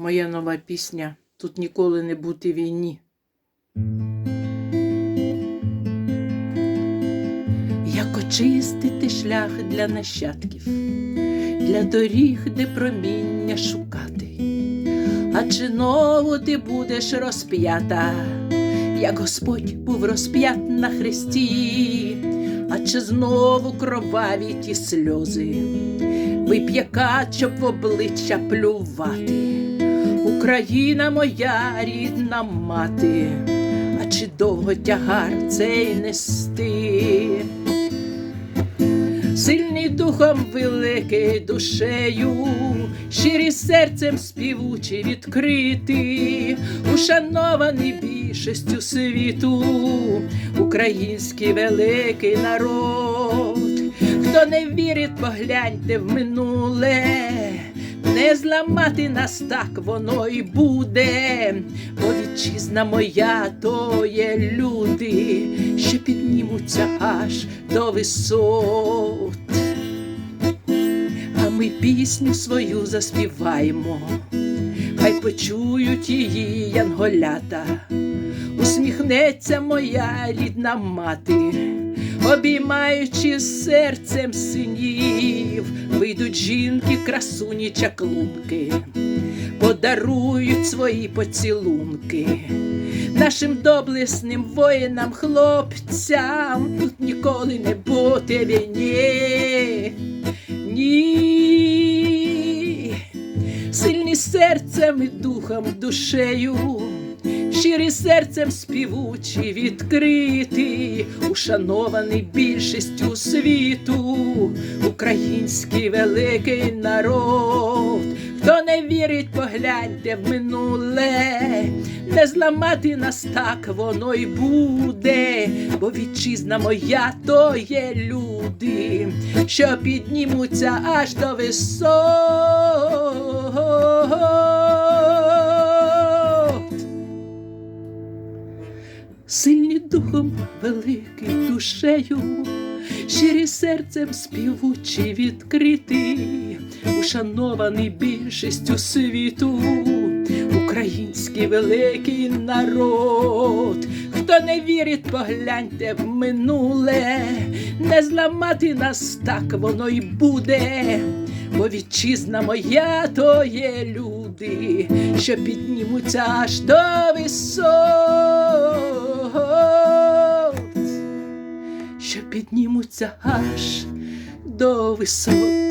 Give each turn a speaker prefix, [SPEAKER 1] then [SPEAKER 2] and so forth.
[SPEAKER 1] Моя нова пісня Тут ніколи не бути війні. Як очистити шлях для нащадків, для доріг, де проміння шукати, адже нову ти будеш розп'ята, як Господь був розп'ят на хресті, адже знову кроваві ті сльози, вип'є качок в обличчя плювати. Україна моя рідна мати, а чи довго тягар цей нести? Сильний духом великий душею, щирі серцем співучий відкритий, ушанований більшістю світу, український великий народ, хто не вірить, погляньте в минуле. Не зламати нас так воно і буде, бо вітчизна моя то є люди, що піднімуться аж до висот. А ми пісню свою заспіваємо, хай почують її янголята, усміхнеться моя рідна мати обіймаючи серцем синів, вийдуть жінки, красуні чаклунки, подарують свої поцілунки. Нашим доблесним воїнам, хлопцям тут ніколи не бути війні. Ні, сильні серцем і духом, душею щирі серцем співучі, відкритий, ушанований більшістю світу, український великий народ. Хто не вірить, погляньте в минуле, не зламати нас так воно й буде, бо вітчизна моя то є люди, що піднімуться аж до висот. Сильні духом великий душею, щирі серцем співучий відкритий, ушанований більшістю світу, український великий народ. Хто не вірить, погляньте в минуле, не зламати нас так воно й буде, бо вітчизна моя то є люди, що піднімуться аж до висот, що піднімуться аж до висот.